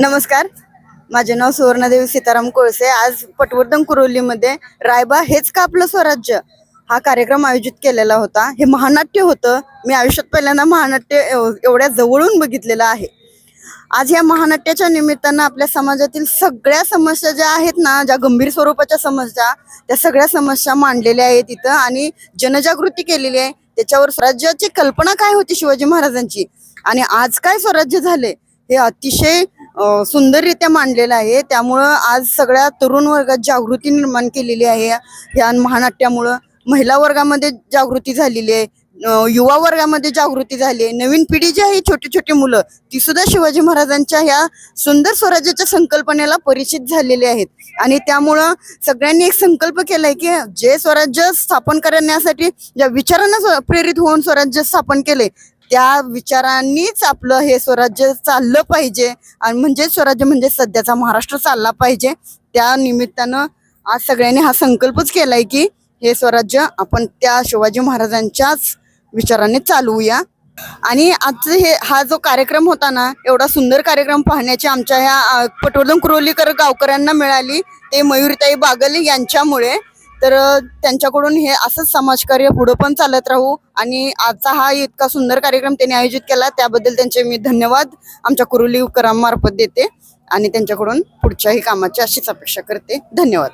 नमस्कार. माझे नाव सुवर्णदेवी सीताराम कोळसे. आज पटवर्धन कुरोलीमध्ये रायबा हेच का आपलं स्वराज्य? हा कार्यक्रम आयोजित केलेला होता. हे महानाट्य होतं. मी आयुष्यात पहिल्यांदा महानाट्य एव- एवढ्या जवळून बघितलेलं आहे. आज या महानाट्याच्या निमित्तानं आपल्या समाजातील सगळ्या समस्या ज्या आहेत ना ज्या गंभीर स्वरूपाच्या समस्या त्या सगळ्या समस्या मांडलेल्या आहेत इथं आणि जनजागृती केलेली आहे. त्याच्यावर स्वराज्याची कल्पना काय होती शिवाजी महाराजांची? आणि आज काय स्वराज्य झाले हे अतिशय सुंदररित्या मांडलेलं आहे. त्यामुळं आज सगळ्या तरुण वर्गात जागृती निर्माण केलेली आहे. या महानाट्यामुळं महिला वर्गामध्ये जागृती झालेली आहे. युवा वर्गामध्ये जागृती झाली आहे. नवीन पिढी जी आहे छोटी छोटी मुलं ती सुद्धा शिवाजी महाराजांच्या ह्या सुंदर स्वराज्याच्या संकल्पनेला परिचित झालेली आहेत. आणि त्यामुळं सगळ्यांनी एक संकल्प केलाय की जे स्वराज्य स्थापन करण्यासाठी ज्या विचारांना स्व- प्रेरित होऊन स्वराज्य स्थापन केले त्या विचारांनीच आपलं हे स्वराज्य चाललं पाहिजे. आणि म्हणजे स्वराज्य म्हणजे सध्याचा महाराष्ट्र चालला पाहिजे. त्या निमित्तानं आज सगळ्यांनी हा संकल्पच केलाय की हे स्वराज्य आपण त्या शिवाजी महाराजांच्याच विचाराने चालवूया. आणि आज हे हा जो कार्यक्रम होता ना एवढा सुंदर कार्यक्रम पाहण्याची आमच्या ह्या पटवर्धन कुरोलीकर गावकऱ्यांना मिळाली. ते मयुरीताई बागल यांच्यामुळे तर त्यांच्याकडून हे असंच समाजकार्य पुढं पण चालत राहू आणि आजचा हा इतका सुंदर कार्यक्रम त्यांनी आयोजित केला त्याबद्दल त्यांचे मी धन्यवाद. आमच्या कुरुलीकरांमार्फत देते आणि त्यांच्याकडून पुढच्याही कामाची अशीच अपेक्षा करते. धन्यवाद.